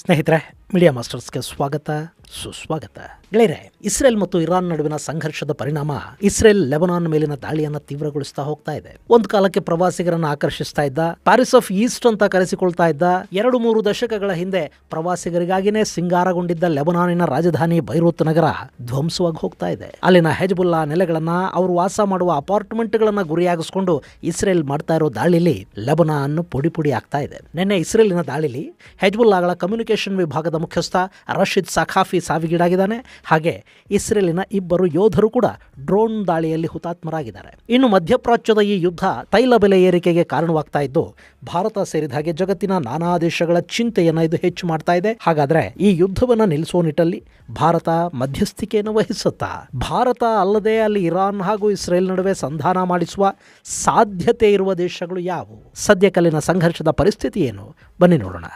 ಸ್ನೇಹಿತರೆ ಮೀಡಿಯಾ ಮಾಸ್ಟರ್ಸ್ಗೆ ಸ್ವಾಗತ, ಸುಸ್ವಾಗತ. ಗೆಳೆಯರೆ, ಇಸ್ರೇಲ್ ಮತ್ತು ಇರಾನ್ ನಡುವಿನ ಸಂಘರ್ಷದ ಪರಿಣಾಮ ಇಸ್ರೇಲ್ ಲೆಬನಾನ್ ಮೇಲಿನ ದಾಳಿಯನ್ನ ತೀವ್ರಗೊಳಿಸ್ತಾ ಹೋಗ್ತಾ ಇದೆ. ಒಂದು ಕಾಲಕ್ಕೆ ಪ್ರವಾಸಿಗರನ್ನ ಆಕರ್ಷಿಸ್ತಾ ಇದ್ದ, ಪ್ಯಾರಿಸ್ ಆಫ್ ಈಸ್ಟ್ ಅಂತ ಕರೆಸಿಕೊಳ್ತಾ ಇದ್ದ, ಎರಡು ಮೂರು ದಶಕಗಳ ಹಿಂದೆ ಪ್ರವಾಸಿಗರಿಗಾಗಿನೇ ಸಿಂಗಾರಗೊಂಡಿದ್ದ ಲೆಬನಾನಿನ ರಾಜಧಾನಿ ಬೈರೂತ್ ನಗರ ಧ್ವಂಸವಾಗಿ ಹೋಗ್ತಾ ಇದೆ. ಅಲ್ಲಿನ ಹೆಜ್ಬುಲ್ಲಾ ನೆಲೆಗಳನ್ನ ಅವರು ವಾಸ ಮಾಡುವ ಅಪಾರ್ಟ್ಮೆಂಟ್ಗಳನ್ನ ಗುರಿಯಾಗಿಸಿಕೊಂಡು ಇಸ್ರೇಲ್ ಮಾಡ್ತಾ ಇರೋ ದಾಳಿಲಿ ಲೆಬನಾನ್ ಪುಡಿ ಪುಡಿ ಆಗ್ತಾ ಇದೆ. ನಿನ್ನೆ ಇಸ್ರೇಲಿನ ದಾಳಿಲಿ ಹೆಜ್ಬುಲ್ಲಾಗಳ ಕಮ್ಯುನಿಕೇಶನ್ ವಿಭಾಗದ ಮುಖ್ಯಸ್ಥ ರಶೀದ್ ಸಖಾಫಿ ಸಾವಿಗೀಡಾಗಿದ್ದಾನೆ. ಹಾಗೆ ಇಸ್ರೇಲಿನ ಇಬ್ಬರು ಯೋಧರು ಕೂಡ ಡ್ರೋನ್ ದಾಳಿಯಲ್ಲಿ ಹುತಾತ್ಮರಾಗಿದ್ದಾರೆ. ಇನ್ನು ಮಧ್ಯಪ್ರಾಚ್ಯದ ಈ ಯುದ್ಧ ತೈಲ ಬೆಲೆ ಏರಿಕೆಗೆ ಕಾರಣವಾಗ್ತಾ ಇದ್ದು, ಭಾರತ ಸೇರಿದ ಹಾಗೆ ಜಗತ್ತಿನ ನಾನಾ ದೇಶಗಳ ಚಿಂತೆಯನ್ನು ಇದು ಹೆಚ್ಚು ಮಾಡ್ತಾ ಇದೆ. ಹಾಗಾದ್ರೆ ಈ ಯುದ್ಧವನ್ನು ನಿಲ್ಲಿಸುವ ನಿಟ್ಟಲ್ಲಿ ಭಾರತ ಮಧ್ಯಸ್ಥಿಕೆಯನ್ನು ವಹಿಸುತ್ತಾ? ಭಾರತ ಅಲ್ಲದೆ ಅಲ್ಲಿ ಇರಾನ್ ಹಾಗೂ ಇಸ್ರೇಲ್ ನಡುವೆ ಸಂಧಾನ ಮಾಡಿಸುವ ಸಾಧ್ಯತೆ ಇರುವ ದೇಶಗಳು ಯಾವುವು? ಸದ್ಯಕಲ್ಲಿನ ಸಂಘರ್ಷದ ಪರಿಸ್ಥಿತಿ ಏನು? ಬನ್ನಿ ನೋಡೋಣ.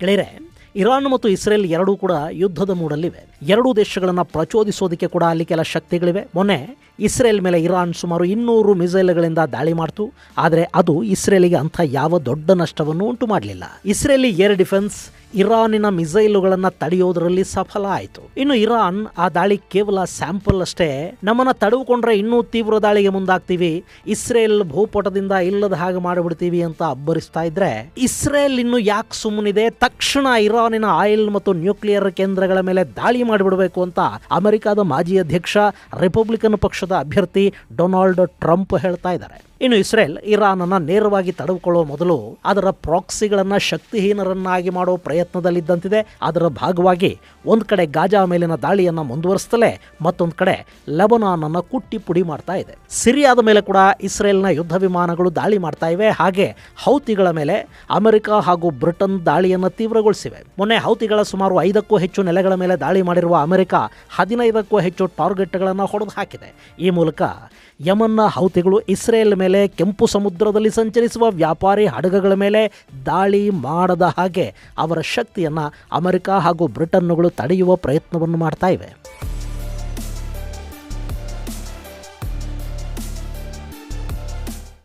ಗೆಳೆಯರೆ, ಇರಾನ್ ಮತ್ತು ಇಸ್ರೇಲ್ ಎರಡೂ ಕೂಡ ಯುದ್ಧದ ಮೂಡಲ್ಲಿವೆ. ಎರಡೂ ದೇಶಗಳನ್ನು ಪ್ರಚೋದಿಸೋದಕ್ಕೆ ಕೂಡ ಅಲ್ಲಿ ಕೆಲ ಶಕ್ತಿಗಳಿವೆ. ಮೊನ್ನೆ ಇಸ್ರೇಲ್ ಮೇಲೆ ಇರಾನ್ ಸುಮಾರು ಇನ್ನೂರು ಮಿಸೈಲ್ಗಳಿಂದ ದಾಳಿ ಮಾಡ್ತು. ಆದರೆ ಅದು ಇಸ್ರೇಲಿಗೆ ಅಂಥ ಯಾವ ದೊಡ್ಡ ನಷ್ಟವನ್ನು ಉಂಟು ಮಾಡಲಿಲ್ಲ. ಇಸ್ರೇಲಿ ಏರ್ ಡಿಫೆನ್ಸ್ ಇರಾನಿನ ಮಿಸೈಲುಗಳನ್ನು ತಡೆಯೋದರಲ್ಲಿ ಸಫಲ ಆಯಿತು. ಇನ್ನು ಇರಾನ್ ಆ ದಾಳಿ ಕೇವಲ ಸ್ಯಾಂಪಲ್ ಅಷ್ಟೇ. ನಮ್ಮನ್ನ ತಡೆದುಕೊಂಡ್ರೆ ಇನ್ನೂ ತೀವ್ರ ದಾಳಿಗೆ ಮುಂದಾಗ್ತೀವಿ. ಇಸ್ರೇಲ್ ಭೂಪಟದಿಂದ ಇಲ್ಲದ ಹಾಗೆ ಮಾಡಿಬಿಡ್ತೀವಿ ಅಂತ ಅಬ್ಬರಿಸ್ತಾ ಇದ್ರೆ, ಇಸ್ರೇಲ್ ಇನ್ನು ಯಾಕೆ ಸುಮ್ಮನಿದೆ? ತಕ್ಷಣ ಇರಾನಿನ ಆಯಿಲ್ ಮತ್ತು ನ್ಯೂಕ್ಲಿಯರ್ ಕೇಂದ್ರಗಳ ಮೇಲೆ ದಾಳಿ ಮಾಡಿಬಿಡಬೇಕು ಅಂತ ಅಮೆರಿಕಾದ ಮಾಜಿ ಅಧ್ಯಕ್ಷ ರಿಪಬ್ಲಿಕನ್ ಪಕ್ಷದ ಅಭ್ಯರ್ಥಿ ಡೊನಾಲ್ಡ್ ಟ್ರಂಪ್ ಹೇಳ್ತಾ ಇದ್ದಾರೆ. ಇನ್ನು ಇಸ್ರೇಲ್ ಇರಾನನ್ನು ನೇರವಾಗಿ ತಡೆದುಕೊಳ್ಳುವ ಮೊದಲು ಅದರ ಪ್ರಾಕ್ಸಿಗಳನ್ನ ಶಕ್ತಿಹೀನರನ್ನಾಗಿ ಮಾಡುವ ಪ್ರಯತ್ನದಲ್ಲಿದ್ದಂತಿದೆ. ಅದರ ಭಾಗವಾಗಿ ಒಂದು ಕಡೆ ಗಾಜಾ ಮೇಲಿನ ದಾಳಿಯನ್ನ ಮುಂದುವರಿಸ್ತಲೇ ಮತ್ತೊಂದು ಕಡೆ ಲೆಬನಾನ್ ಅನ್ನ ಕುಟ್ಟಿ ಪುಡಿ ಮಾಡ್ತಾ ಇದೆ. ಸಿರಿಯಾದ ಮೇಲೆ ಕೂಡ ಇಸ್ರೇಲ್ನ ಯುದ್ಧ ವಿಮಾನಗಳು ದಾಳಿ ಮಾಡ್ತಾ ಇವೆ. ಹಾಗೆ ಹೌತಿಗಳ ಮೇಲೆ ಅಮೆರಿಕ ಹಾಗೂ ಬ್ರಿಟನ್ ದಾಳಿಯನ್ನು ತೀವ್ರಗೊಳಿಸಿವೆ. ಮೊನ್ನೆ ಹೌತಿಗಳ ಸುಮಾರು ಐದಕ್ಕೂ ಹೆಚ್ಚು ನೆಲೆಗಳ ಮೇಲೆ ದಾಳಿ ಮಾಡಿರುವ ಅಮೆರಿಕ ಹದಿನೈದಕ್ಕೂ ಹೆಚ್ಚು ಟಾರ್ಗೆಟ್ಗಳನ್ನು ಹೊಡೆದು ಹಾಕಿದೆ ಈ ಮೂಲಕ ಯಮನ್ನ ಹೌತಿಗಳು ಇಸ್ರೇಲ್ ಕೆಂಪು ಸಮುದ್ರದಲ್ಲಿ ಸಂಚರಿಸುವ ವ್ಯಾಪಾರಿ ಹಡಗುಗಳ ಮೇಲೆ ದಾಳಿ ಮಾಡದ ಹಾಗೆ ಅವರ ಶಕ್ತಿಯನ್ನು ಅಮೆರಿಕ ಹಾಗೂ ಬ್ರಿಟನ್ನುಗಳು ತಡೆಯುವ ಪ್ರಯತ್ನವನ್ನು ಮಾಡ್ತಾ ಇವೆ.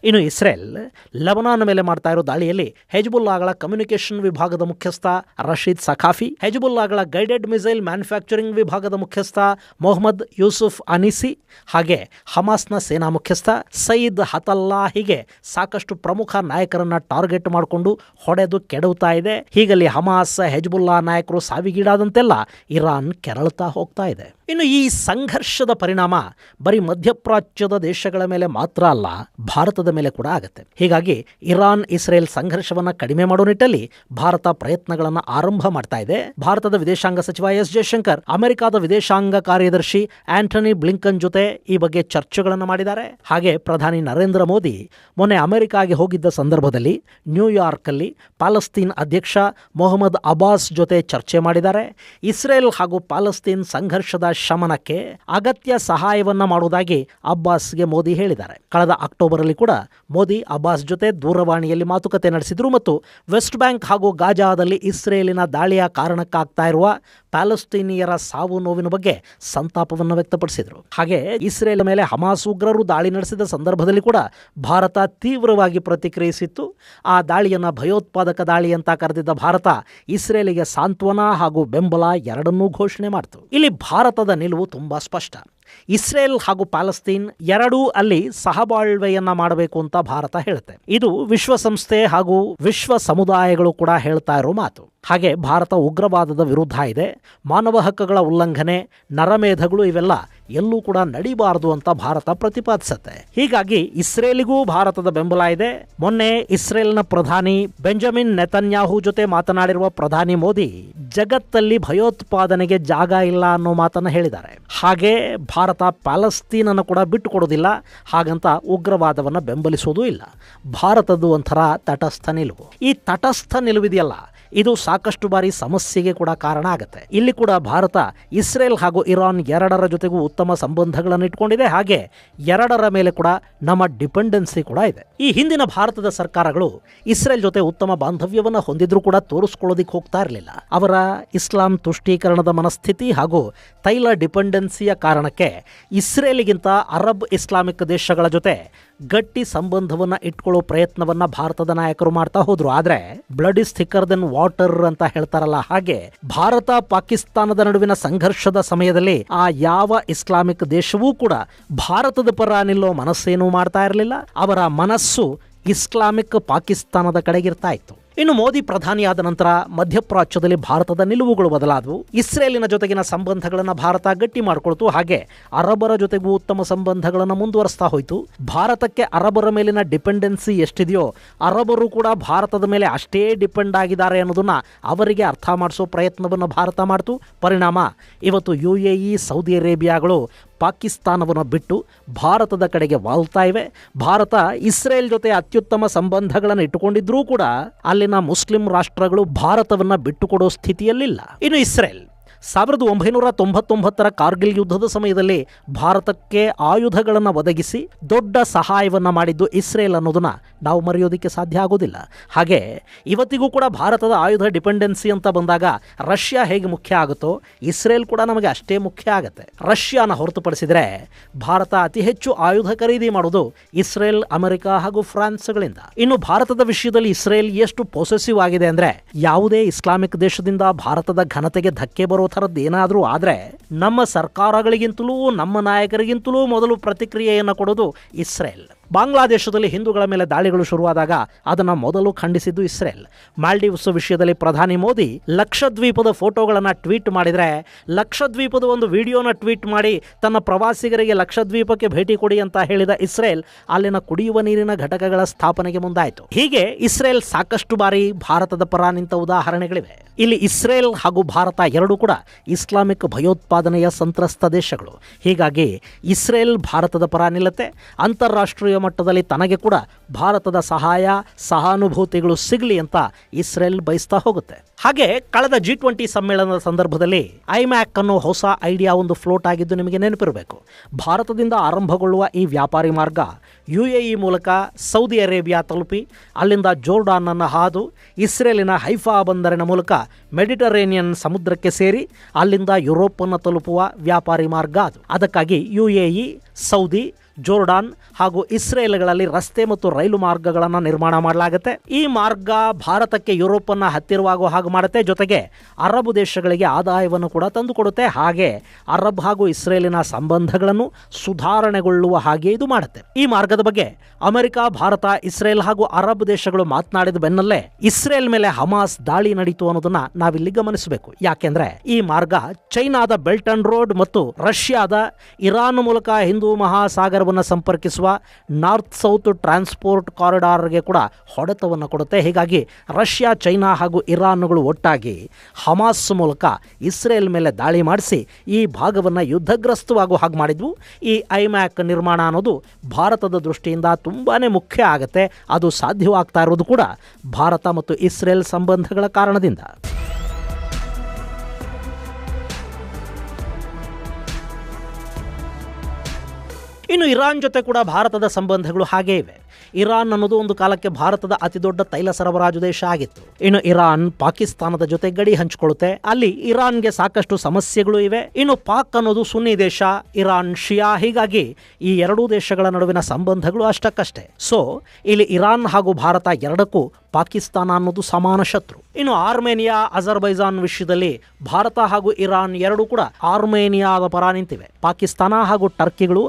ಇನ್ನು ಇಸ್ರೇಲ್ ಲೆಬನಾನ್ ಮೇಲೆ ಮಾಡ್ತಾ ಇರೋ ದಾಳಿಯಲ್ಲಿ ಹೆಜ್ಬುಲ್ಲಾಗಳ ಕಮ್ಯುನಿಕೇಷನ್ ವಿಭಾಗದ ಮುಖ್ಯಸ್ಥ ರಶೀದ್ ಸಖಾಫಿ, ಹೆಜ್ಬುಲ್ಲಾಗಳ ಗೈಡೆಡ್ ಮಿಸೈಲ್ ಮ್ಯಾನುಫ್ಯಾಕ್ಚರಿಂಗ್ ವಿಭಾಗದ ಮುಖ್ಯಸ್ಥ ಮೊಹಮ್ಮದ್ ಯೂಸುಫ್ ಅನಿಸಿ ಹಾಗೆ ಹಮಾಸ್ನ ಸೇನಾ ಮುಖ್ಯಸ್ಥ ಸಯೀದ್ ಹತಲ್ಲಾ ಹೀಗೆ ಸಾಕಷ್ಟು ಪ್ರಮುಖ ನಾಯಕರನ್ನ ಟಾರ್ಗೆಟ್ ಮಾಡಿಕೊಂಡು ಹೊಡೆದು ಕೆಡವುತ್ತಾ ಇದೆ. ಹೀಗಲ್ಲಿ ಹಮಾಸ್, ಹೆಜ್ಬುಲ್ಲಾ ನಾಯಕರು ಸಾವಿಗೀಡಾದಂತೆಲ್ಲ ಇರಾನ್ ಕೆರಳುತ್ತಾ ಹೋಗ್ತಾ ಇದೆ. ಇನ್ನು ಈ ಸಂಘರ್ಷದ ಪರಿಣಾಮ ಬರೀ ಮಧ್ಯಪ್ರಾಚ್ಯದ ದೇಶಗಳ ಮೇಲೆ ಮಾತ್ರ ಅಲ್ಲ, ಭಾರತದ ಮೇಲೆ ಕೂಡ ಆಗುತ್ತೆ. ಹೀಗಾಗಿ ಇರಾನ್, ಇಸ್ರೇಲ್ ಸಂಘರ್ಷವನ್ನ ಕಡಿಮೆ ಮಾಡೋ ನಿಟ್ಟಲ್ಲಿ ಭಾರತ ಪ್ರಯತ್ನಗಳನ್ನು ಆರಂಭ ಮಾಡ್ತಾ ಇದೆ. ಭಾರತದ ವಿದೇಶಾಂಗ ಸಚಿವ ಎಸ್ ಜಯಶಂಕರ್ ಅಮೆರಿಕದ ವಿದೇಶಾಂಗ ಕಾರ್ಯದರ್ಶಿ ಆಂಟನಿ ಬ್ಲಿಂಕನ್ ಜೊತೆ ಈ ಬಗ್ಗೆ ಚರ್ಚೆಗಳನ್ನು ಮಾಡಿದ್ದಾರೆ. ಹಾಗೆ ಪ್ರಧಾನಿ ನರೇಂದ್ರ ಮೋದಿ ಮೊನ್ನೆ ಅಮೆರಿಕಾಗೆ ಹೋಗಿದ್ದ ಸಂದರ್ಭದಲ್ಲಿ ನ್ಯೂಯಾರ್ಕ್ ಅಲ್ಲಿ ಪಾಲಸ್ತೀನ್ ಅಧ್ಯಕ್ಷ ಮೊಹಮ್ಮದ್ ಅಬ್ಬಾಸ್ ಜೊತೆ ಚರ್ಚೆ ಮಾಡಿದ್ದಾರೆ. ಇಸ್ರೇಲ್ ಹಾಗೂ ಪಾಲಸ್ತೀನ್ ಸಂಘರ್ಷದ ಶಮನಕ್ಕೆ ಅಗತ್ಯ ಸಹಾಯವನ್ನ ಮಾಡುವುದಾಗಿ ಅಬ್ಬಾಸ್ಗೆ ಮೋದಿ ಹೇಳಿದ್ದಾರೆ. ಕಳೆದ ಅಕ್ಟೋಬರ್ ಅಲ್ಲಿ ಕೂಡ ಮೋದಿ ಅಬ್ಬಾಸ್ ಜೊತೆ ದೂರವಾಣಿಯಲ್ಲಿ ಮಾತುಕತೆ ನಡೆಸಿದ್ರು ಮತ್ತು ವೆಸ್ಟ್ ಬ್ಯಾಂಕ್ ಹಾಗೂ ಗಾಜಾದಲ್ಲಿ ಇಸ್ರೇಲಿನ ದಾಳಿಯ ಕಾರಣಕ್ಕಾಗ್ತಾ ಇರುವ ಪ್ಯಾಲೆಸ್ತೀನಿಯರ ಸಾವು ನೋವಿನ ಬಗ್ಗೆ ಸಂತಾಪವನ್ನು ವ್ಯಕ್ತಪಡಿಸಿದರು. ಹಾಗೆ ಇಸ್ರೇಲ್ ಮೇಲೆ ಹಮಾಸ್ ಉಗ್ರರು ದಾಳಿ ನಡೆಸಿದ ಸಂದರ್ಭದಲ್ಲಿ ಕೂಡ ಭಾರತ ತೀವ್ರವಾಗಿ ಪ್ರತಿಕ್ರಿಯಿಸಿತ್ತು. ಆ ದಾಳಿಯನ್ನು ಭಯೋತ್ಪಾದಕ ದಾಳಿ ಅಂತ ಕರೆದಿದ್ದ ಭಾರತ ಇಸ್ರೇಲಿಗೆ ಸಾಂತ್ವನ ಹಾಗೂ ಬೆಂಬಲ ಎರಡನ್ನೂ ಘೋಷಣೆ ಮಾಡಿತು. ಇಲ್ಲಿ ಭಾರತದ ನಿಲುವು ತುಂಬ ಸ್ಪಷ್ಟ. ಇಸ್ರೇಲ್ ಹಾಗೂ ಪ್ಯಾಲೆಸ್ತೀನ್ ಎರಡೂ ಅಲ್ಲಿ ಸಹಬಾಳ್ವೆಯನ್ನ ಮಾಡಬೇಕು ಅಂತ ಭಾರತ ಹೇಳುತ್ತೆ. ಇದು ವಿಶ್ವಸಂಸ್ಥೆ ಹಾಗೂ ವಿಶ್ವ ಸಮುದಾಯಗಳು ಕೂಡ ಹೇಳ್ತಾ ಇರೋ ಮಾತು. ಹಾಗೆ ಭಾರತ ಉಗ್ರವಾದದ ವಿರುದ್ಧ ಇದೆ. ಮಾನವ ಹಕ್ಕುಗಳ ಉಲ್ಲಂಘನೆ, ನರಮೇಧಗಳು ಇವೆಲ್ಲ ಎಲ್ಲೂ ಕೂಡ ನಡಿಬಾರದು ಅಂತ ಭಾರತ ಪ್ರತಿಪಾದಿಸುತ್ತೆ. ಹೀಗಾಗಿ ಇಸ್ರೇಲಿಗೂ ಭಾರತದ ಬೆಂಬಲ ಇದೆ. ಮೊನ್ನೆ ಇಸ್ರೇಲ್ನ ಪ್ರಧಾನಿ ಬೆಂಜಮಿನ್ ನೆತನ್ಯಾಹು ಜೊತೆ ಮಾತನಾಡಿರುವ ಪ್ರಧಾನಿ ಮೋದಿ, ಜಗತ್ತಲ್ಲಿ ಭಯೋತ್ಪಾದನೆಗೆ ಜಾಗ ಇಲ್ಲ ಅನ್ನೋ ಮಾತನ್ನ ಹೇಳಿದ್ದಾರೆ. ಹಾಗೆ ಭಾರತ ಪ್ಯಾಲೆಸ್ತೀನನ್ನು ಕೂಡ ಬಿಟ್ಟು ಕೊಡೋದಿಲ್ಲ ಹಾಗಂತ ಉಗ್ರವಾದವನ್ನು ಬೆಂಬಲಿಸೋದೂ ಇಲ್ಲ. ಭಾರತದ್ದು ಒಂಥರ ತಟಸ್ಥ ನಿಲುವು. ಈ ತಟಸ್ಥ ನಿಲುವಿದೆಯಲ್ಲ ಇದು ಸಾಕಷ್ಟು ಬಾರಿ ಸಮಸ್ಯೆಗೆ ಕೂಡ ಕಾರಣ ಆಗುತ್ತೆ. ಇಲ್ಲಿ ಕೂಡ ಭಾರತ, ಇಸ್ರೇಲ್ ಹಾಗೂ ಇರಾನ್ ಎರಡರ ಜೊತೆಗೂ ಉತ್ತಮ ಸಂಬಂಧಗಳನ್ನು ಇಟ್ಕೊಂಡಿದೆ. ಹಾಗೆ ಎರಡರ ಮೇಲೆ ಕೂಡ ನಮ್ಮ ಡಿಪೆಂಡೆನ್ಸಿ ಕೂಡ ಇದೆ. ಈ ಹಿಂದಿನ ಭಾರತದ ಸರ್ಕಾರಗಳು ಇಸ್ರೇಲ್ ಜೊತೆ ಉತ್ತಮ ಬಾಂಧವ್ಯವನ್ನು ಹೊಂದಿದ್ರೂ ಕೂಡ ತೋರಿಸ್ಕೊಳ್ಳೋದಿಕ್ಕೆ ಹೋಗ್ತಾ ಇರಲಿಲ್ಲ. ಅವರ ಇಸ್ಲಾಂ ತುಷ್ಟೀಕರಣದ ಮನಸ್ಥಿತಿ ಹಾಗೂ ತೈಲ ಡಿಪೆಂಡೆನ್ಸಿಯ ಕಾರಣಕ್ಕೆ ಇಸ್ರೇಲಿಗಿಂತ ಅರಬ್ ಇಸ್ಲಾಮಿಕ್ ದೇಶಗಳ ಜೊತೆ ಗಟ್ಟಿ ಸಂಬಂಧವನ್ನ ಇಟ್ಕೊಳ್ಳೋ ಪ್ರಯತ್ನವನ್ನ ಭಾರತದ ನಾಯಕರು ಮಾಡ್ತಾ ಹೋದ್ರು. ಆದ್ರೆ blood is thicker than water ಅಂತ ಹೇಳ್ತಾರಲ್ಲ ಹಾಗೆ ಭಾರತ ಪಾಕಿಸ್ತಾನದ ನಡುವಿನ ಸಂಘರ್ಷದ ಸಮಯದಲ್ಲಿ ಆ ಯಾವ ಇಸ್ಲಾಮಿಕ್ ದೇಶವೂ ಕೂಡ ಭಾರತದ ಪರ ನಿಲ್ಲೋ ಮನಸ್ಸೇನೂ ಮಾಡ್ತಾ ಇರಲಿಲ್ಲ. ಅವರ ಮನಸ್ಸು ಇಸ್ಲಾಮಿಕ್ ಪಾಕಿಸ್ತಾನದ ಕಡೆಗಿರ್ತಾ ಇತ್ತು. ಇನ್ನು ಮೋದಿ ಪ್ರಧಾನಿಯಾದ ನಂತರ ಮಧ್ಯಪ್ರಾಚ್ಯದಲ್ಲಿ ಭಾರತದ ನಿಲುವುಗಳು ಬದಲಾದವು. ಇಸ್ರೇಲಿನ ಜೊತೆಗಿನ ಸಂಬಂಧಗಳನ್ನು ಭಾರತ ಗಟ್ಟಿ ಮಾಡಿಕೊಳ್ತು. ಹಾಗೆ ಅರಬರ ಜೊತೆಗೂ ಉತ್ತಮ ಸಂಬಂಧಗಳನ್ನು ಮುಂದುವರಿಸ್ತಾ ಹೋಯಿತು. ಭಾರತಕ್ಕೆ ಅರಬರ ಮೇಲಿನ ಡಿಪೆಂಡೆನ್ಸಿ ಎಷ್ಟಿದೆಯೋ, ಅರಬರು ಕೂಡ ಭಾರತದ ಮೇಲೆ ಅಷ್ಟೇ ಡಿಪೆಂಡ್ ಆಗಿದ್ದಾರೆ ಅನ್ನೋದನ್ನು ಅವರಿಗೆ ಅರ್ಥ ಮಾಡಿಸೋ ಪ್ರಯತ್ನವನ್ನು ಭಾರತ ಮಾಡ್ತು. ಪರಿಣಾಮ, ಇವತ್ತು ಯು ಎ ಇ, ಸೌದಿ ಅರೇಬಿಯಾಗಳು ಪಾಕಿಸ್ತಾನವನ್ನು ಬಿಟ್ಟು ಭಾರತದ ಕಡೆಗೆ ವಾಲ್ತಾ ಇವೆ. ಭಾರತ ಇಸ್ರೇಲ್ ಜೊತೆ ಅತ್ಯುತ್ತಮ ಸಂಬಂಧಗಳನ್ನು ಇಟ್ಟುಕೊಂಡಿದ್ರೂ ಕೂಡ ಅಲ್ಲಿನ ಮುಸ್ಲಿಂ ರಾಷ್ಟ್ರಗಳು ಭಾರತವನ್ನು ಬಿಟ್ಟುಕೊಡೋ ಸ್ಥಿತಿಯಲ್ಲಿಲ್ಲ. ಇನ್ನು ಇಸ್ರೇಲ್, ಸಾವಿರದ ಒಂಬೈನೂರ ತೊಂಬತ್ತೊಂಬತ್ತರ ಕಾರ್ಗಿಲ್ ಯುದ್ಧದ ಸಮಯದಲ್ಲಿ ಭಾರತಕ್ಕೆ ಆಯುಧಗಳನ್ನು ಒದಗಿಸಿ ದೊಡ್ಡ ಸಹಾಯವನ್ನು ಮಾಡಿದ್ದು ಇಸ್ರೇಲ್ ಅನ್ನೋದನ್ನ ನಾವು ಮರೆಯೋದಕ್ಕೆ ಸಾಧ್ಯ ಆಗೋದಿಲ್ಲ. ಹಾಗೆ ಇವತ್ತಿಗೂ ಕೂಡ ಭಾರತದ ಆಯುಧ ಡಿಪೆಂಡೆನ್ಸಿ ಅಂತ ಬಂದಾಗ ರಷ್ಯಾ ಹೇಗೆ ಮುಖ್ಯ ಆಗುತ್ತೋ, ಇಸ್ರೇಲ್ ಕೂಡ ನಮಗೆ ಅಷ್ಟೇ ಮುಖ್ಯ ಆಗುತ್ತೆ. ರಷ್ಯಾನ ಹೊರತುಪಡಿಸಿದರೆ ಭಾರತ ಅತಿ ಹೆಚ್ಚು ಆಯುಧ ಖರೀದಿ ಮಾಡೋದು ಇಸ್ರೇಲ್, ಅಮೆರಿಕ ಹಾಗೂ ಫ್ರಾನ್ಸ್ಗಳಿಂದ. ಇನ್ನು ಭಾರತದ ವಿಷಯದಲ್ಲಿ ಇಸ್ರೇಲ್ ಎಷ್ಟು ಪೊಸೆಸಿವ್ ಆಗಿದೆ ಅಂದರೆ ಯಾವುದೇ ಇಸ್ಲಾಮಿಕ್ ದೇಶದಿಂದ ಭಾರತದ ಘನತೆಗೆ ಧಕ್ಕೆ ಬರೋ ಥರದ್ದು ಏನಾದರೂ ಆದರೆ ನಮ್ಮ ಸರ್ಕಾರಗಳಿಗಿಂತಲೂ, ನಮ್ಮ ನಾಯಕರಿಗಿಂತಲೂ ಮೊದಲು ಪ್ರತಿಕ್ರಿಯೆಯನ್ನು ಕೊಡೋದು ಇಸ್ರೇಲ್. ಬಾಂಗ್ಲಾದೇಶದಲ್ಲಿ ಹಿಂದೂಗಳ ಮೇಲೆ ದಾಳಿಗಳು ಶುರುವಾದಾಗ ಅದನ್ನು ಮೊದಲು ಖಂಡಿಸಿದ್ದು ಇಸ್ರೇಲ್. ಮಾಲ್ಡೀವ್ಸ್ ವಿಷಯದಲ್ಲಿ ಪ್ರಧಾನಿ ಮೋದಿ ಲಕ್ಷದ್ವೀಪದ ಫೋಟೋಗಳನ್ನು ಟ್ವೀಟ್ ಮಾಡಿದರೆ, ಲಕ್ಷದ್ವೀಪದ ಒಂದು ವಿಡಿಯೋನ ಟ್ವೀಟ್ ಮಾಡಿ ತನ್ನ ಪ್ರವಾಸಿಗರಿಗೆ ಲಕ್ಷದ್ವೀಪಕ್ಕೆ ಭೇಟಿ ಕೊಡಿ ಅಂತ ಹೇಳಿದ ಇಸ್ರೇಲ್ ಅಲ್ಲಿನ ಕುಡಿಯುವ ನೀರಿನ ಘಟಕಗಳ ಸ್ಥಾಪನೆಗೆ ಮುಂದಾಯಿತು. ಹೀಗೆ ಇಸ್ರೇಲ್ ಸಾಕಷ್ಟು ಬಾರಿ ಭಾರತದ ಪರ ನಿಂತ ಉದಾಹರಣೆಗಳಿವೆ. ಇಲ್ಲಿ ಇಸ್ರೇಲ್ ಹಾಗೂ ಭಾರತ ಎರಡೂ ಕೂಡ ಇಸ್ಲಾಮಿಕ್ ಭಯೋತ್ಪಾದನೆಯ ಸಂತ್ರಸ್ತ ದೇಶಗಳು. ಹೀಗಾಗಿ ಇಸ್ರೇಲ್ ಭಾರತದ ಪರ ನಿಲ್ಲತೆ ಅಂತಾರಾಷ್ಟ್ರೀಯ ಮಟ್ಟದಲ್ಲಿ ತನಗೆ ಕೂಡ ಭಾರತದ ಸಹಾಯ, ಸಹಾನುಭೂತಿಗಳು ಸಿಗಲಿ ಅಂತ ಇಸ್ರೇಲ್ ಬಯಸ್ತಾ ಹೋಗುತ್ತೆ. ಹಾಗೆ ಕಳೆದ ಜಿ ಟ್ವೆಂಟಿ ಸಮ್ಮೇಳನದ ಸಂದರ್ಭದಲ್ಲಿ ಐಮ್ಯಾಕ್ ಅನ್ನೋ ಹೊಸ ಐಡಿಯಾ ಒಂದು ಫ್ಲೋಟ್ ಆಗಿದ್ದು ನಿಮಗೆ ನೆನಪಿರಬೇಕು. ಭಾರತದಿಂದ ಆರಂಭಗೊಳ್ಳುವ ಈ ವ್ಯಾಪಾರಿ ಮಾರ್ಗ ಯು ಎ ಇ ಮೂಲಕ ಸೌದಿ ಅರೇಬಿಯಾ ತಲುಪಿ, ಅಲ್ಲಿಂದ ಜೋರ್ಡಾನ್ ಅನ್ನು ಹಾದು ಇಸ್ರೇಲಿನ ಹೈಫಾ ಬಂದರಿನ ಮೂಲಕ ಮೆಡಿಟರೇನಿಯನ್ ಸಮುದ್ರಕ್ಕೆ ಸೇರಿ ಅಲ್ಲಿಂದ ಯುರೋಪನ್ನು ತಲುಪುವ ವ್ಯಾಪಾರಿ ಮಾರ್ಗ ಅದು. ಅದಕ್ಕಾಗಿ U A E, Saudi Jordan ಹಾಗೂ ಇಸ್ರೇಲ್ಗಳಲ್ಲಿ ರಸ್ತೆ ಮತ್ತು ರೈಲು ಮಾರ್ಗಗಳನ್ನು ನಿರ್ಮಾಣ ಮಾಡಲಾಗುತ್ತೆ. ಈ ಮಾರ್ಗ ಭಾರತಕ್ಕೆ ಯುರೋಪನ್ನು ಹತ್ತಿರವಾಗುವ ಹಾಗೆ ಮಾಡುತ್ತೆ. ಜೊತೆಗೆ ಅರಬ್ ದೇಶಗಳಿಗೆ ಆದಾಯವನ್ನು ಕೂಡ ತಂದುಕೊಡುತ್ತೆ ಹಾಗೆ ಅರಬ್ ಹಾಗೂ ಇಸ್ರೇಲಿನ ಸಂಬಂಧಗಳನ್ನು ಸುಧಾರಣೆಗೊಳ್ಳುವ ಹಾಗೆ ಇದು ಮಾಡುತ್ತೆ. ಈ ಮಾರ್ಗದ ಬಗ್ಗೆ ಅಮೆರಿಕ, ಭಾರತ, ಇಸ್ರೇಲ್ ಹಾಗೂ ಅರಬ್ ದೇಶಗಳು ಮಾತನಾಡಿದ ಬೆನ್ನಲ್ಲೇ ಇಸ್ರೇಲ್ ಮೇಲೆ ಹಮಾಸ್ ದಾಳಿ ನಡೀತು ಅನ್ನೋದನ್ನ ನಾವಿಲ್ಲಿ ಗಮನಿಸಬೇಕು. ಯಾಕೆಂದ್ರೆ ಈ ಮಾರ್ಗ ಚೈನಾದ ಬೆಲ್ಟ್ ಅಂಡ್ ರೋಡ್ ಮತ್ತು ರಷ್ಯಾದ ಇರಾನ್ ಮೂಲಕ ಹಿಂದೂ ಮಹಾಸಾಗರವನ್ನು ಸಂಪರ್ಕಿಸುವ ನಾರ್ತ್ ಸೌತ್ ಟ್ರಾನ್ಸ್ಪೋರ್ಟ್ ಕಾರಿಡಾರ್ಗೆ ಕೂಡ ಹೊಡೆತವನ್ನು ಕೊಡುತ್ತೆ. ಹೀಗಾಗಿ ರಷ್ಯಾ, ಚೈನಾ ಹಾಗೂ ಇರಾನ್ಗಳು ಒಟ್ಟಾಗಿ ಹಮಾಸ್ ಮೂಲಕ ಇಸ್ರೇಲ್ ಮೇಲೆ ದಾಳಿ ಮಾಡಿಸಿ ಈ ಭಾಗವನ್ನು ಯುದ್ಧಗ್ರಸ್ತವಾಗುವ ಹಾಗೆ ಮಾಡಿದ್ವು. ಈ ಐಮ್ಯಾಕ್ ನಿರ್ಮಾಣ ಅನ್ನೋದು ಭಾರತದ ದೃಷ್ಟಿಯಿಂದ ತುಂಬಾ ಮುಖ್ಯ ಆಗುತ್ತೆ. ಅದು ಸಾಧ್ಯವಾಗ್ತಾ ಇರೋದು ಕೂಡ ಭಾರತ ಮತ್ತು ಇಸ್ರೇಲ್ ಸಂಬಂಧಗಳ ಕಾರಣದಿಂದ. ಇನ್ನು ಇರಾನ್ ಜೊತೆ ಕೂಡ ಭಾರತದ ಸಂಬಂಧಗಳು ಹಾಗೇ ಇವೆ. ಇರಾನ್ ಅನ್ನೋದು ಒಂದು ಕಾಲಕ್ಕೆ ಭಾರತದ ಅತಿದೊಡ್ಡ ತೈಲ ಸರಬರಾಜು ದೇಶ ಆಗಿತ್ತು. ಇನ್ನು ಇರಾನ್ ಪಾಕಿಸ್ತಾನದ ಜೊತೆ ಗಡಿ ಹಂಚಿಕೊಳ್ಳುತ್ತೆ. ಅಲ್ಲಿ ಇರಾನ್ಗೆ ಸಾಕಷ್ಟು ಸಮಸ್ಯೆಗಳು ಇವೆ. ಇನ್ನು ಪಾಕ್ ಅನ್ನೋದು ಸುನ್ನಿ ದೇಶ, ಇರಾನ್ ಶಿಯಾ, ಹೀಗಾಗಿ ಈ ಎರಡೂ ದೇಶಗಳ ನಡುವಿನ ಸಂಬಂಧಗಳು ಅಷ್ಟಕ್ಕಷ್ಟೇ. ಸೊ ಇಲ್ಲಿ ಇರಾನ್ ಹಾಗೂ ಭಾರತ ಎರಡಕ್ಕೂ ಪಾಕಿಸ್ತಾನ ಅನ್ನೋದು ಸಮಾನ ಶತ್ರು. ಇನ್ನು ಆರ್ಮೇನಿಯಾ, ಅಜರ್ಬೈಜಾನ್ ವಿಷಯದಲ್ಲಿ ಭಾರತ ಹಾಗೂ ಇರಾನ್ ಎರಡೂ ಕೂಡ ಆರ್ಮೇನಿಯಾದ ಪರ ನಿಂತಿವೆ. ಪಾಕಿಸ್ತಾನ ಹಾಗೂ ಟರ್ಕಿಗಳು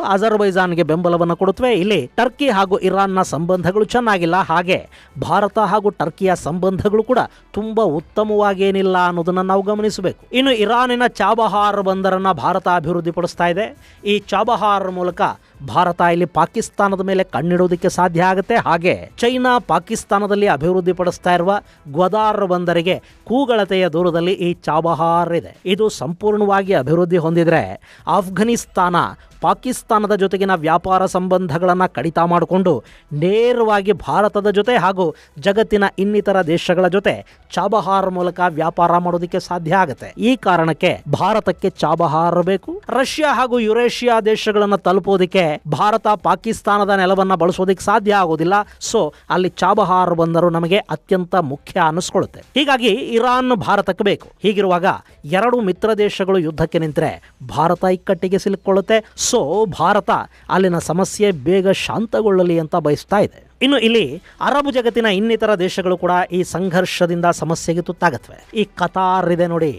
ಅಜರ್ಬೈಜಾನ್ಗೆ ಬೆಂಬಲವನ್ನು ಕೊಡುತ್ತವೆ. ಇಲ್ಲಿ ಟರ್ಕಿ ಹಾಗೂ ಇರಾನ್ನ ಸಂಬಂಧಗಳು ಚೆನ್ನಾಗಿಲ್ಲ. ಹಾಗೆ ಭಾರತ ಹಾಗೂ ಟರ್ಕಿಯ ಸಂಬಂಧಗಳು ಕೂಡ ತುಂಬಾ ಉತ್ತಮವಾಗೇನಿಲ್ಲ ಅನ್ನೋದನ್ನ ನಾವು ಗಮನಿಸಬೇಕು. ಇನ್ನು ಇರಾನಿನ ಚಾಬಹಾರ್ ಬಂದರನ್ನ ಭಾರತ ಅಭಿವೃದ್ಧಿಪಡಿಸ್ತಾ ಇದೆ. ಈ ಚಾಬಹಾರ್ ಮೂಲಕ ಭಾರತ ಇಲ್ಲಿ ಪಾಕಿಸ್ತಾನದ ಮೇಲೆ ಕಣ್ಣಿಡೋದಕ್ಕೆ ಸಾಧ್ಯ ಆಗುತ್ತೆ. ಹಾಗೆ ಚೈನಾ ಪಾಕಿಸ್ತಾನದಲ್ಲಿ ಅಭಿವೃದ್ಧಿಪಡಿಸ್ತಾ ಇರುವ ಗ್ವದಾರ್ ಬಂದರಿಗೆ ಕೂಗಳತೆಯ ದೂರದಲ್ಲಿ ಈ ಚಾಬಹಾರ್ ಇದೆ. ಇದು ಸಂಪೂರ್ಣವಾಗಿ ಅಭಿವೃದ್ಧಿ ಹೊಂದಿದರೆ ಆಫ್ಘನಿಸ್ತಾನ ಪಾಕಿಸ್ತಾನದ ಜೊತೆಗಿನ ವ್ಯಾಪಾರ ಸಂಬಂಧಗಳನ್ನು ಕಡಿತ ಮಾಡಿಕೊಂಡು ನೇರವಾಗಿ ಭಾರತದ ಜೊತೆ ಹಾಗೂ ಜಗತ್ತಿನ ಇನ್ನಿತರ ದೇಶಗಳ ಜೊತೆ ಚಾಬಹಾರ್ ಮೂಲಕ ವ್ಯಾಪಾರ ಮಾಡೋದಕ್ಕೆ ಸಾಧ್ಯ ಆಗುತ್ತೆ. ಈ ಕಾರಣಕ್ಕೆ ಭಾರತಕ್ಕೆ ಚಾಬಹಾರ್ ಬೇಕು. ರಷ್ಯಾ ಹಾಗೂ ಯುರೇಷಿಯಾ ದೇಶಗಳನ್ನು ತಲುಪೋದಕ್ಕೆ ಭಾರತ ಪಾಕಿಸ್ತಾನದ ನೆಲವನ್ನು ಬಳಸೋದಕ್ಕೆ ಸಾಧ್ಯ ಆಗೋದಿಲ್ಲ. ಸೊ ಅಲ್ಲಿ ಚಾಬಹಾರ್ ಬಂದರು ನಮಗೆ ಅತ್ಯಂತ ಮುಖ್ಯ ಅನಿಸ್ಕೊಳ್ಳುತ್ತೆ ಹೀಗಾಗಿ ಇರಾನ್ ಭಾರತಕ್ಕೆ ಬೇಕು. ಹೀಗಿರುವಾಗ ಎರಡು ಮಿತ್ರ ದೇಶಗಳು ಯುದ್ಧಕ್ಕೆ ನಿಂತರೆ ಭಾರತ ಇಕ್ಕಟ್ಟಿಗೆ ಸಿಲುಕೊಳ್ಳುತ್ತೆ ಸೊ ಭಾರತ ಅಲ್ಲಿನ ಸಮಸ್ಯೆ ಬೇಗ ಶಾಂತಗೊಳ್ಳಲಿ ಅಂತ ಬಯಸ್ತಾ ಇದೆ. ಇನ್ನು ಇಲ್ಲಿ ಅರಬ್ ಜಗತ್ತಿನ ಇನ್ನಿತರ ದೇಶಗಳು ಕೂಡ ಈ ಸಂಘರ್ಷದಿಂದ ಸಮಸ್ಯೆಗೆ ತುತ್ತಾಗತ್ವೆ. ಈ ಕತಾರ್ ಇದೆ ನೋಡಿ.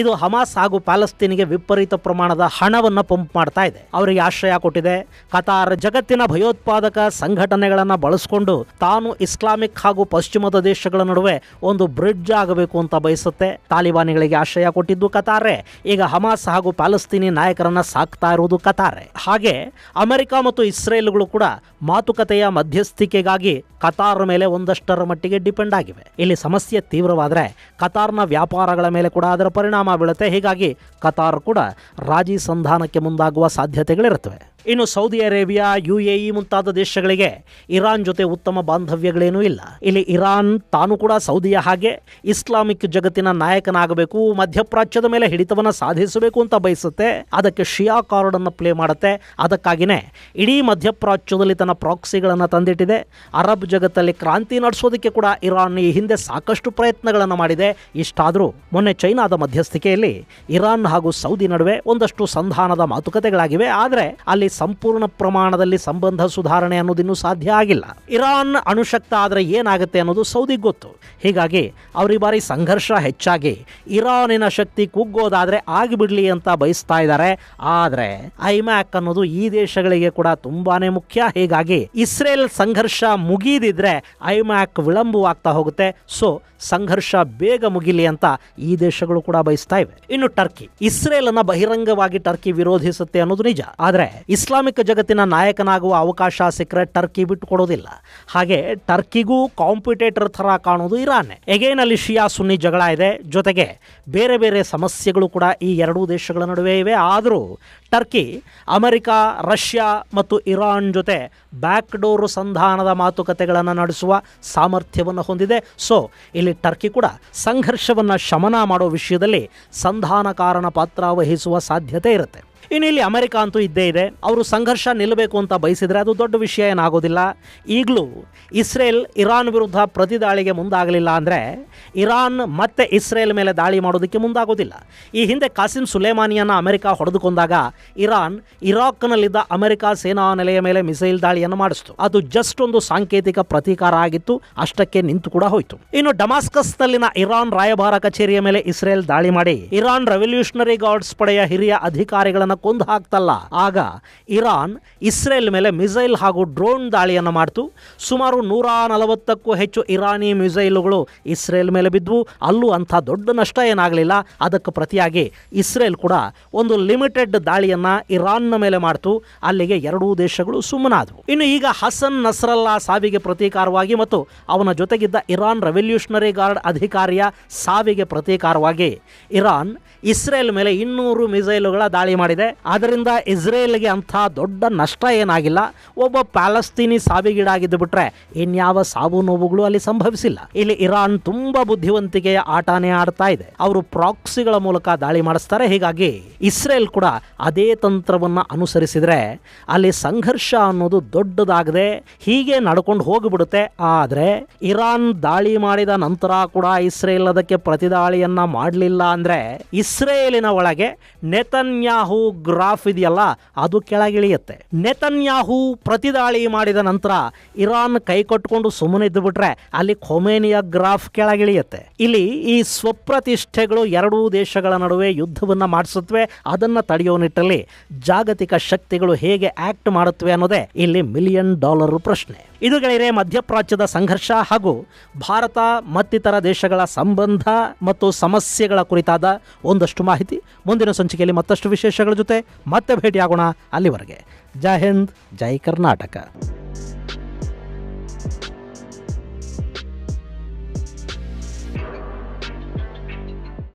ಇದು ಹಮಾಸ್ ಹಾಗೂ ಪ್ಯಾಲೆಸ್ತೀನಿಗೆ ವಿಪರೀತ ಪ್ರಮಾಣದ ಹಣವನ್ನು ಪಂಪ್ ಮಾಡ್ತಾ ಇದೆ. ಅವರಿಗೆ ಆಶ್ರಯ ಕೊಟ್ಟಿದೆ. ಕತಾರ್ ಜಗತ್ತಿನ ಭಯೋತ್ಪಾದಕ ಸಂಘಟನೆಗಳನ್ನು ಬಳಸಿಕೊಂಡು ತಾನು ಇಸ್ಲಾಮಿಕ್ ಹಾಗೂ ಪಶ್ಚಿಮದ ದೇಶಗಳ ನಡುವೆ ಒಂದು ಬ್ರಿಡ್ಜ್ ಆಗಬೇಕು ಅಂತ ಬಯಸುತ್ತೆ. ತಾಲಿಬಾನಿಗಳಿಗೆ ಆಶ್ರಯ ಕೊಟ್ಟಿದ್ದು ಕತಾರೆ. ಈಗ ಹಮಾಸ್ ಹಾಗೂ ಪ್ಯಾಲೆಸ್ತೀನಿ ನಾಯಕರನ್ನ ಸಾಕ್ತಾ ಇರುವುದು ಕತಾರೆ. ಹಾಗೆ ಅಮೆರಿಕ ಮತ್ತು ಇಸ್ರೇಲ್ಗಳು ಕೂಡ ಮಾತುಕತೆಯ ಮಧ್ಯಸ್ಥಿಕೆಗಾಗಿ ಕತಾರ್ ಮೇಲೆ ಒಂದಷ್ಟರ ಮಟ್ಟಿಗೆ ಡಿಪೆಂಡ್ ಆಗಿವೆ. ಇಲ್ಲಿ ಸಮಸ್ಯೆ ತೀವ್ರವಾದರೆ ಕತಾರ್ನ ವ್ಯಾಪಾರಗಳ ಮೇಲೆ ಕೂಡ ಅದರ ಪರಿಣಾಮ ಬೀಳುತ್ತೆ. ಹೀಗಾಗಿ ಕತಾರ್ ಕೂಡ ರಾಜಿ ಸಂಧಾನಕ್ಕೆ ಮುಂದಾಗುವ ಸಾಧ್ಯತೆಗಳಿರುತ್ತವೆ. ಇನ್ನು Saudi Arabia U A E ಮುಂತಾದ ದೇಶಗಳಿಗೆ ಇರಾನ್ ಜೊತೆ ಉತ್ತಮ ಬಾಂಧವ್ಯಗಳೇನೂ ಇಲ್ಲ. ಇಲ್ಲಿ ಇರಾನ್ ತಾನು ಕೂಡ ಸೌದಿಯ ಹಾಗೆ ಇಸ್ಲಾಮಿಕ್ ಜಗತ್ತಿನ ನಾಯಕನಾಗಬೇಕು, ಮಧ್ಯಪ್ರಾಚ್ಯದ ಮೇಲೆ ಹಿಡಿತವನ್ನು ಸಾಧಿಸಬೇಕು ಅಂತ ಬಯಸುತ್ತೆ. ಅದಕ್ಕೆ ಶಿಯಾ ಕಾರ್ಡನ್ನು ಪ್ಲೇ ಮಾಡುತ್ತೆ. ಅದಕ್ಕಾಗಿಯೇ ಇಡೀ ಮಧ್ಯಪ್ರಾಚ್ಯದಲ್ಲಿ ತನ್ನ ಪ್ರಾಕ್ಸಿಗಳನ್ನು ತಂದಿಟ್ಟಿದೆ. ಅರಬ್ ಜಗತ್ತಲ್ಲಿ ಕ್ರಾಂತಿ ನಡೆಸೋದಕ್ಕೆ ಕೂಡ ಇರಾನ್ ಈ ಹಿಂದೆ ಸಾಕಷ್ಟು ಪ್ರಯತ್ನಗಳನ್ನು ಮಾಡಿದೆ. ಇಷ್ಟಾದರೂ ಮೊನ್ನೆ ಚೈನಾದ ಮಧ್ಯಸ್ಥಿಕೆಯಲ್ಲಿ ಇರಾನ್ ಹಾಗೂ ಸೌದಿ ನಡುವೆ ಒಂದಷ್ಟು ಸಂಧಾನದ ಮಾತುಕತೆಗಳಾಗಿವೆ. ಆದರೆ ಅಲ್ಲಿ ಸಂಪೂರ್ಣ ಪ್ರಮಾಣದಲ್ಲಿ ಸಂಬಂಧ ಸುಧಾರಣೆ ಅನ್ನೋದಿನ್ನೂ ಸಾಧ್ಯ ಆಗಿಲ್ಲ. ಇರಾನ್ ಅಣುಶಕ್ತ ಆದರೆ ಏನಾಗುತ್ತೆ ಅನ್ನೋದು ಸೌದಿಗೆ ಗೊತ್ತು. ಹೀಗಾಗಿ ಅವ್ರ ಬಾರಿ ಸಂಘರ್ಷ ಹೆಚ್ಚಾಗಿ ಇರಾನಿನ ಶಕ್ತಿ ಕುಗ್ಗೋದಾದ್ರೆ ಆಗಿಬಿಡ್ಲಿ ಅಂತ ಬಯಸ್ತಾ ಇದ್ದಾರೆ ಆದರೆ ಐಮ್ಯಾಕ್ ಅನ್ನೋದು ಈ ದೇಶಗಳಿಗೆ ಕೂಡ ತುಂಬಾನೇ ಮುಖ್ಯ. ಹೀಗಾಗಿ ಇಸ್ರೇಲ್ ಸಂಘರ್ಷ ಮುಗಿದಿದ್ರೆ ಐಮ್ಯಾಕ್ ವಿಳಂಬವಾಗ್ತಾ ಹೋಗುತ್ತೆ. ಸೊ ಸಂಘರ್ಷ ಬೇಗ ಮುಗಿಲಿ ಅಂತ ಈ ದೇಶಗಳು ಕೂಡ ಬಯಸ್ತಾ ಇವೆ. ಇನ್ನು ಟರ್ಕಿ. ಇಸ್ರೇಲ್ ಅನ್ನ ಬಹಿರಂಗವಾಗಿ ಟರ್ಕಿ ವಿರೋಧಿಸುತ್ತೆ ಅನ್ನೋದು ನಿಜ. ಆದರೆ ಇಸ್ಲಾಮಿಕ್ ಜಗತ್ತಿನ ನಾಯಕನಾಗುವ ಅವಕಾಶ ಸಿಕ್ಕರೆ ಟರ್ಕಿ ಬಿಟ್ಟು ಕೊಡೋದಿಲ್ಲ ಹಾಗೆ ಟರ್ಕಿಗೂ ಕಾಂಪಿಟೇಟರ್ ಥರ ಕಾಣೋದು ಇರಾನ್. ಎಗೇನ್ ಅಲ್ಲಿ ಶಿಯಾ ಸುನ್ನಿ ಜಗಳ ಇದೆ. ಜೊತೆಗೆ ಬೇರೆ ಬೇರೆ ಸಮಸ್ಯೆಗಳು ಕೂಡ ಈ ಎರಡೂ ದೇಶಗಳ ನಡುವೆ ಇವೆ. ಆದರೂ ಟರ್ಕಿ, ಅಮೆರಿಕ, ರಷ್ಯಾ ಮತ್ತು ಇರಾನ್ ಜೊತೆ ಬ್ಯಾಕ್ಡೋರ್ ಸಂಧಾನದ ಮಾತುಕತೆಗಳನ್ನು ನಡೆಸುವ ಸಾಮರ್ಥ್ಯವನ್ನು ಹೊಂದಿದೆ. ಸೊ, ಇಲ್ಲಿ ಟರ್ಕಿ ಕೂಡ ಸಂಘರ್ಷವನ್ನು ಶಮನ ಮಾಡೋ ವಿಷಯದಲ್ಲಿ ಸಂಧಾನಕಾರನ ಪಾತ್ರ ವಹಿಸುವ ಸಾಧ್ಯತೆ ಇರುತ್ತೆ. ಇನ್ನು ಇಲ್ಲಿ ಅಮೆರಿಕ ಅಂತೂ ಇದ್ದೇ ಇದೆ. ಅವರು ಸಂಘರ್ಷ ನಿಲ್ಲಬೇಕು ಅಂತ ಬಯಸಿದರೆ ಅದು ದೊಡ್ಡ ವಿಷಯ ಏನಾಗೋದಿಲ್ಲ. ಈಗಲೂ ಇಸ್ರೇಲ್ ಇರಾನ್ ವಿರುದ್ಧ ಪ್ರತಿದಾಳಿಗೆ ಮುಂದಾಗಲಿಲ್ಲ ಅಂದರೆ ಇರಾನ್ ಮತ್ತೆ ಇಸ್ರೇಲ್ ಮೇಲೆ ದಾಳಿ ಮಾಡೋದಕ್ಕೆ ಮುಂದಾಗೋದಿಲ್ಲ. ಈ ಹಿಂದೆ ಕಾಸಿಂ ಸುಲೇಮಾನಿಯನ್ನು ಅಮೆರಿಕ ಹೊಡೆದುಕೊಂಡಾಗ ಇರಾನ್ ಇರಾಕ್ನಲ್ಲಿದ್ದ ಅಮೆರಿಕ ಸೇನಾ ನೆಲೆಯ ಮೇಲೆ ಮಿಸೈಲ್ ದಾಳಿಯನ್ನು ಮಾಡಿಸ್ತು. ಅದು ಜಸ್ಟ್ ಒಂದು ಸಾಂಕೇತಿಕ ಪ್ರತೀಕಾರ ಆಗಿತ್ತು. ಅಷ್ಟಕ್ಕೆ ನಿಂತು ಕೂಡ ಹೋಯಿತು. ಇನ್ನು ಡಮಾಸ್ಕಸ್ನಲ್ಲಿನ ಇರಾನ್ ರಾಯಭಾರ ಕಚೇರಿಯ ಮೇಲೆ ಇಸ್ರೇಲ್ ದಾಳಿ ಮಾಡಿ ಇರಾನ್ ರೆವಲ್ಯೂಷನರಿ ಗಾರ್ಡ್ಸ್ ಪಡೆಯ ಹಿರಿಯ ಅಧಿಕಾರಿಗಳನ್ನು ಕೊಂದು ಹಾಕ್ತಲ್ಲ. ಆಗ ಇರಾನ್, ಇಸ್ರೇಲ್ ಮೇಲೆ ಮಿಸೈಲ್ ಹಾಗೂ ಡ್ರೋನ್ ದಾಳಿಯನ್ನು ಮಾಡ್ತು. ಸುಮಾರು ನೂರ ನಲವತ್ತಕ್ಕೂ ಹೆಚ್ಚು ಇರಾನಿ ಮಿಸೈಲುಗಳು ಇಸ್ರೇಲ್ ಮೇಲೆ ಬಿದ್ದವು ಅಲ್ಲೂ ಅಂಥ ದೊಡ್ಡ ನಷ್ಟ ಏನಾಗಲಿಲ್ಲ. ಅದಕ್ಕೆ ಪ್ರತಿಯಾಗಿ ಇಸ್ರೇಲ್ ಕೂಡ ಒಂದು ಲಿಮಿಟೆಡ್ ದಾಳಿಯನ್ನು ಇರಾನ್ನ ಮೇಲೆ ಮಾಡ್ತು. ಅಲ್ಲಿಗೆ ಎರಡೂ ದೇಶಗಳು ಸುಮ್ಮನಾದವು. ಇನ್ನು ಈಗ ಹಸನ್ ನಸ್ರಲ್ಲಾ ಸಾವಿಗೆ ಪ್ರತೀಕಾರವಾಗಿ ಮತ್ತು ಅವನ ಜೊತೆಗಿದ್ದ ಇರಾನ್ ರೆವಲ್ಯೂಷನರಿ ಗಾರ್ಡ್ ಅಧಿಕಾರಿಯ ಸಾವಿಗೆ ಪ್ರತೀಕಾರವಾಗಿ ಇರಾನ್, ಇಸ್ರೇಲ್ ಮೇಲೆ ಇನ್ನೂರು ಮಿಸೈಲುಗಳ ದಾಳಿ ಮಾಡಿದೆ. ಅದರಿಂದ ಇಸ್ರೇಲ್ಗೆ ಅಂಥ ದೊಡ್ಡ ನಷ್ಟ ಏನಾಗಿಲ್ಲ. ಒಬ್ಬ ಪ್ಯಾಲಸ್ತೀನಿ ಸಾವಿಗೀಡಾಗಿದ್ದು ಬಿಟ್ರೆ ಇನ್ಯಾವ ಸಾವು ನೋವುಗಳು ಅಲ್ಲಿ ಸಂಭವಿಸಿಲ್ಲ. ಇಲ್ಲಿ ಇರಾನ್ ತುಂಬಾ ಬುದ್ಧಿವಂತಿಕೆಯ ಆಟನೇ ಆಡ್ತಾ ಇದೆ. ಅವರು ಪ್ರಾಕ್ಸಿಗಳ ಮೂಲಕ ದಾಳಿ ಮಾಡಿಸ್ತಾರೆ. ಹೀಗಾಗಿ ಇಸ್ರೇಲ್ ಕೂಡ ಅದೇ ತಂತ್ರವನ್ನ ಅನುಸರಿಸಿದ್ರೆ ಅಲ್ಲಿ ಸಂಘರ್ಷ ಅನ್ನೋದು ದೊಡ್ಡದಾಗದೆ ಹೀಗೆ ನಡ್ಕೊಂಡು ಹೋಗಿಬಿಡುತ್ತೆ. ಆದರೆ ಇರಾನ್ ದಾಳಿ ಮಾಡಿದ ನಂತರ ಕೂಡ ಇಸ್ರೇಲ್ ಅದಕ್ಕೆ ಪ್ರತಿದಾಳಿಯನ್ನ ಮಾಡಲಿಲ್ಲ ಅಂದ್ರೆ ಇಸ್ರೇಲಿನ ಒಳಗೆ ನೆತನ್ಯಾಹು ಗ್ರಾಫ್ ಇದೆಯಲ್ಲ, ಅದು ಕೆಳಗಿಳಿಯುತ್ತೆ ನೆತನ್ಯಾಹು ಪ್ರತಿದಾಳಿ ಮಾಡಿದ ನಂತರ ಇರಾನ್ ಕೈ ಕಟ್ಕೊಂಡು ಸುಮ್ಮನೆ ಇದ್ದು ಬಿಟ್ರೆ ಅಲ್ಲಿ ಖೊಮೇನಿಯ ಗ್ರಾಫ್ ಕೆಳಗಿಳಿಯುತ್ತೆ ಇಲ್ಲಿ ಈ ಸ್ವಪ್ರತಿಷ್ಠೆಗಳು ಎರಡೂ ದೇಶಗಳ ನಡುವೆ ಯುದ್ಧವನ್ನ ಮಾಡಿಸುತ್ತವೆ, ಅದನ್ನ ತಡೆಯೋ ನಿಟ್ಟಲ್ಲಿ ಜಾಗತಿಕ ಶಕ್ತಿಗಳು ಹೇಗೆ ಆಕ್ಟ್ ಮಾಡುತ್ತವೆ ಅನ್ನೋದೇ ಇಲ್ಲಿ ಮಿಲಿಯನ್ ಡಾಲರ್ ಪ್ರಶ್ನೆ. ಇದು ಗೆಳೆಯರೆ, ಮಧ್ಯಪ್ರಾಚ್ಯದ ಸಂಘರ್ಷ ಹಾಗೂ ಭಾರತ ಮತ್ತಿತರ ದೇಶಗಳ ಸಂಬಂಧ ಮತ್ತು ಸಮಸ್ಯೆಗಳ ಕುರಿತಾದ ಒಂದಷ್ಟು ಮಾಹಿತಿ ಮುಂದಿನ ಸಂಚಿಕೆಯಲ್ಲಿ ಮತ್ತಷ್ಟು ವಿಶೇಷಗಳ ಜೊತೆ ಮತ್ತೆ ಭೇಟಿಯಾಗೋಣ ಅಲ್ಲಿವರೆಗೆ. ಜೈ ಹಿಂದ್, ಜೈ ಕರ್ನಾಟಕ.